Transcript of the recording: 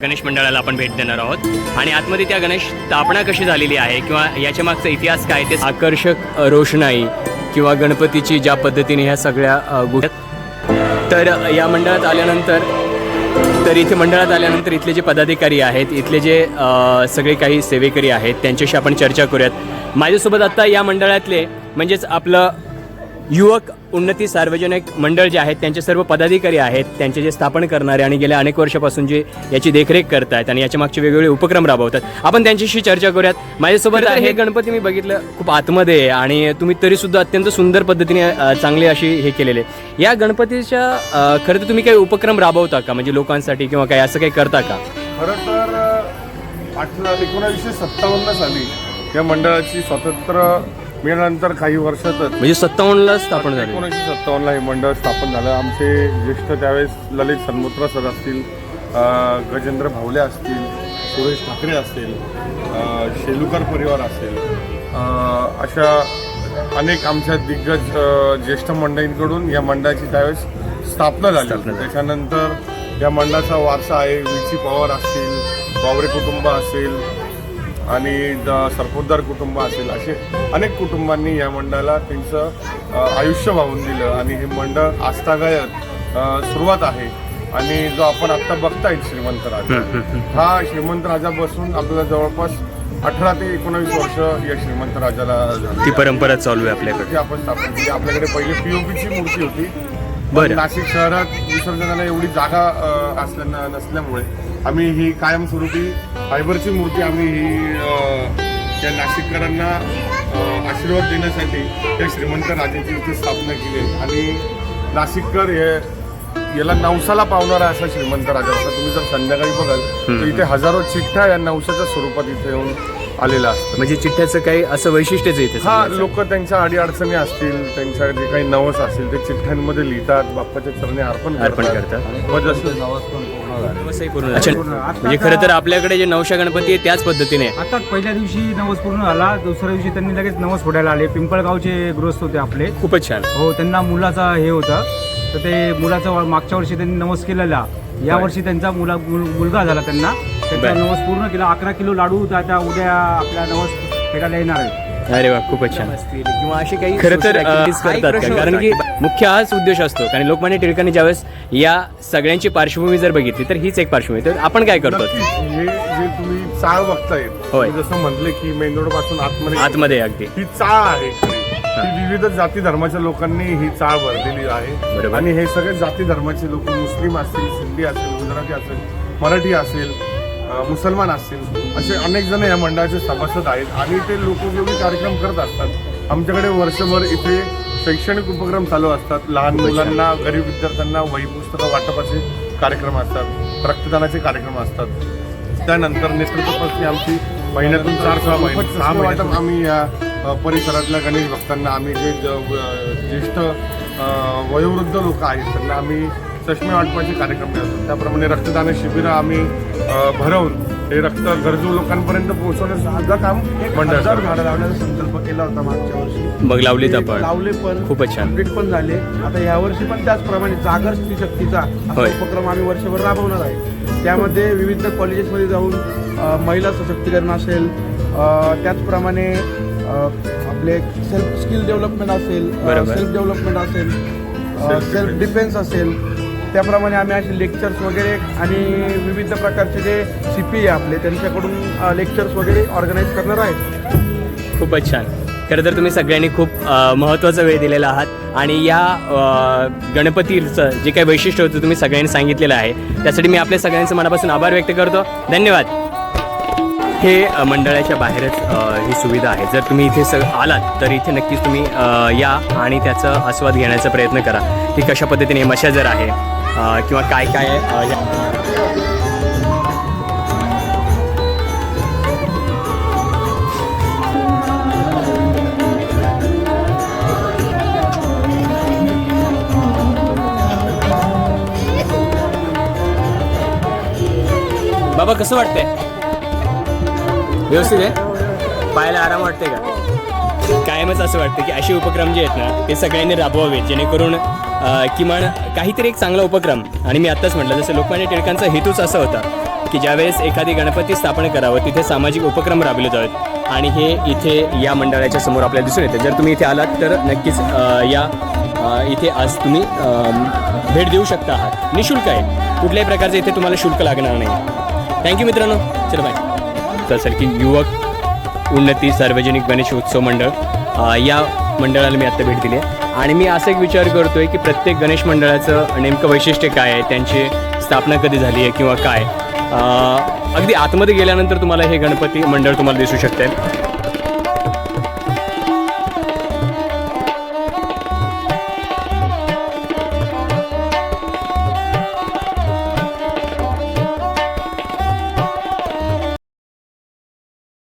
गणेश मंडळाला आपण भेट देणार आहोत. आणि आतमध्ये त्या गणेश स्थापना कशी झालेली आहे किंवा याच्या मागचा इतिहास काय ते आकर्षक रोषणाई किंवा गणपतीची ज्या पद्धतीने ह्या सगळ्या गोष्ट तर या मंडळात आल्यानंतर तर इथे मंडळात आल्यानंतर इथले जे पदाधिकारी आहेत इथले जे सगळे काही सेवेकरी आहेत त्यांच्याशी आपण चर्चा करूयात. माझ्यासोबत आत्ता या मंडळातले म्हणजेच आपलं युवक उन्नती सार्वजनिक मंडळ जे आहेत त्यांचे सर्व पदाधिकारी आहेत त्यांचे जे स्थापन करणारे आणि गेल्या अनेक वर्षापासून जे याची देखरेख करतायत आणि याच्या मागचे वेगवेगळे उपक्रम राबवतात. आपण त्यांच्याशी चर्चा करूयात. माझ्यासोबत आहे हे गणपती मी बघितलं खूप आतमध्ये आहे आणि तुम्ही तरी सुद्धा अत्यंत सुंदर पद्धतीने चांगली अशी हे केलेले. या गणपतीच्या खरं तर तुम्ही काही उपक्रम राबवता का? म्हणजे लोकांसाठी किंवा काही असं काही करता का? खरं तर अठरा एकोणावीसशे सत्तावन्न साली या मंडळाची स्वातंत्र्य मिळाल्यानंतर काही वर्षातच म्हणजे सत्तावन्नला स्थापन झाले. एकोणीसशे सत्तावन्नला हे मंडळ स्थापन झालं. आमचे ज्येष्ठ त्यावेळेस ललित सन्मुत्रा सर असतील गजेंद्र भावले असतील सुरेश ठाकरे असतील शेलुकर परिवार असेल अशा अनेक आमच्या दिग्गज ज्येष्ठ मंडळींकडून या मंडळाची त्यावेळेस स्थापना झाली स्थापना झाली. त्याच्यानंतर या मंडळाचा वारसा आहे. विची पवार असतील बावरे कुटुंब असेल आणि सरपोतदार कुटुंब असेल असे अनेक कुटुंबांनी या मंडळाला त्यांचं आयुष्य वाहून दिलं. आणि हे मंडळ आस्थागायत सुरुवात आहे. आणि जो आपण आता बघताय श्रीमंत राजा हा श्रीमंत राजा बसून आपल्याला जवळपास अठरा ते एकोणावीस वर्ष या श्रीमंत राजाला. ती परंपरा चालू आहे आपल्याकडे. आपण स्थापन केली. आपल्याकडे पहिले पीओपीची मूर्ती होती. बरं. नाशिक शहरात विसर्जनाला एवढी जागा असल्या नसल्यामुळे आम्ही ही कायमस्वरूपी फायबरची मूर्ती आम्ही ही त्या नाशिककरांना आशीर्वाद देण्यासाठी त्या श्रीमंत राजाची इथे स्थापना केली आहे. आणि नाशिककर हे याला नवसाला पावणारा असा श्रीमंत राजा असता तुम्ही जर संध्याकाळी बघाल तर इथे हजारो चिठ्ठ्या या नवसाच्या स्वरूपात इथे येऊन आलेल्या असतात म्हणजे चिठ्ठ्याचं काही असं वैशिष्ट्यच आहे इथे हा समजायचं. लोक त्यांच्या अडीअडचणी असतील त्यांच्या जे काही नवस असतील ते चिठ्ठ्यांमध्ये लिहितात बाप्पाच्या चरणी अर्पण अर्पण करतात. मग जसं नवसही पूर्ण अच्छा म्हणजे खरं तर आपल्याकडे जे नवशा गणपती आहे त्याच पद्धतीने. आहे. आता पहिल्या दिवशी नवस पूर्ण झाला दुसऱ्या दिवशी त्यांनी लगेच नवस फोडायला आले. पिंपळगावचे गृहस्थ होते आपले. खूपच छान. हो त्यांना मुलाचा हे होतं. तर ते मुलाचा वा- मागच्या वर्षी त्यांनी नवस केलेला. या. वर्षी त्यांचा मुला मुल- मुलगा झाला त्यांना. त्यांचा बर. नवस पूर्ण केला. अकरा किलो लाडू आता उद्या आपल्या नवस फेडायला येणार आहे अरे वा खूपच छान. किंवा अशी काही खरं तर social अ, activities हा एक करतात प्रश्न का? कारण की मुख्य हाच उद्देश असतो. कारण लोकमान्य टिळकांनी ज्यावेळेस या सगळ्यांची पार्श्वभूमी जर बघितली तर हीच एक पार्श्वभूमी. तर आपण काय करतो? नक्कीच हे जे तुम्ही चाळ बघताय होय. तुम्ही जसं म्हटले की मेंदोडपासून आतमध्ये आतमध्ये आहे अगदी. ही चाळ आहे खरी. ही. विविध जाती धर्माच्या लोकांनी ही चाळ भरलेली आहे. बरोबर. आणि हे सगळे जाती धर्माचे लोक मुस्लिम असतील सिंधी असेल गुजराती असेल मराठी असेल मुसलमान असतील असे अनेक जण या मंडळाचे सभासद आहेत. आणि ते लोकोपयोगी कार्यक्रम करत असतात. आमच्याकडे वर्षभर इथे शैक्षणिक उपक्रम चालू असतात. लहान मुलांना गरीब विद्यार्थ्यांना वही पुस्तकं वाटपाचे कार्यक्रम असतात. रक्तदानाचे कार्यक्रम असतात. त्यानंतर नेतृत्वपत्नी आमची महिन्यातून चार सहा महिने सहा आम्ही या परिसरातल्या गणेश भक्तांना आम्ही जे ज्येष्ठ वयोवृद्ध लोक आहेत त्यांना आम्ही चष्मे वाटपाचे कार्यक्रम करतो त्याप्रमाणे रक्तदान शिबिरं आम्ही भरवून हे रक्त गरजू लोकांपर्यंत पोहोचवण्याचं सुद्धा काम मंडळ. झाडं लावण्याचा संकल्प केला होता मागच्या वर्षी मग लावलीत ते आपण लावले पण खूपच छान कंप्लीट पण झाले आता या वर्षी पण त्याचप्रमाणे जागर स्त्री शक्तीचा असा. उपक्रम आम्ही वर्षभर राबवणार आहे त्यामध्ये विविध कॉलेजेसमध्ये जाऊन महिला सशक्तीकरण असेल त्याचप्रमाणे आपले सेल्फ स्किल डेव्हलपमेंट असेल. सेल्फ डेव्हलपमेंट असेल सेल्फ. डिफेन्स असेल त्याप्रमाणे आम्ही असे लेक्चर्स वगैरे आणि विविध प्रकारचे जे सी पी आहे आपले त्यांच्याकडून लेक्चर्स वगैरे ऑर्गनाईज करणार आहेत. खूपच छान. खरं तर तुम्ही सगळ्यांनी खूप महत्त्वाचा वेळ दिलेला आहात आणि या अ, गणपतीचं जे काही वैशिष्ट्य होतं तुम्ही सगळ्यांनी सांगितलेलं आहे. त्यासाठी मी आपल्या सगळ्यांचं मनापासून आभार व्यक्त करतो. धन्यवाद. हे मंडळाच्या बाहेरच ही सुविधा आहे. जर तुम्ही इथे सग आलात तर इथे नक्कीच तुम्ही या आणि त्याचा आस्वाद घेण्याचा प्रयत्न करा. की कशा पद्धतीने मशाजर आहे किंवा काय काय बाबा कसं वाटतंय? व्यवस्थित आहे? पाहायला आराम वाटते का? कायमच असं वाटतं की असे उपक्रम जे आहेत ना ते सगळ्यांनी राबवावे जेणेकरून किमान काहीतरी एक चांगला उपक्रम. आणि मी आत्ताच म्हटलं जसं लोकमान्य टिळकांचा हेतूच असा होता की ज्यावेळेस एखादी गणपती स्थापन करावं तिथे सामाजिक उपक्रम राबवले जावेत. आणि हे इथे या मंडळाच्या समोर आपल्याला दिसून येतं. जर तुम्ही इथे आलात तर नक्कीच या इथे आज तुम्ही भेट देऊ शकता आहात. निशुल्क आहे. कुठल्याही प्रकारचं इथे तुम्हाला शुल्क लागणार नाही. थँक्यू मित्रांनो. चल बाय तर की युवक उन्नती सार्वजनिक गणेश उत्सव मंडळ या मंडळाला मी आत्ता भेट दिली आहे. आणि मी असा एक विचार करतोय की प्रत्येक गणेश मंडळाचं नेमकं वैशिष्ट्य काय आहे? त्यांची स्थापना कधी झाली आहे किंवा काय? अगदी आतमध्ये गेल्यानंतर तुम्हाला हे गणपती मंडळ तुम्हाला दिसू शकते.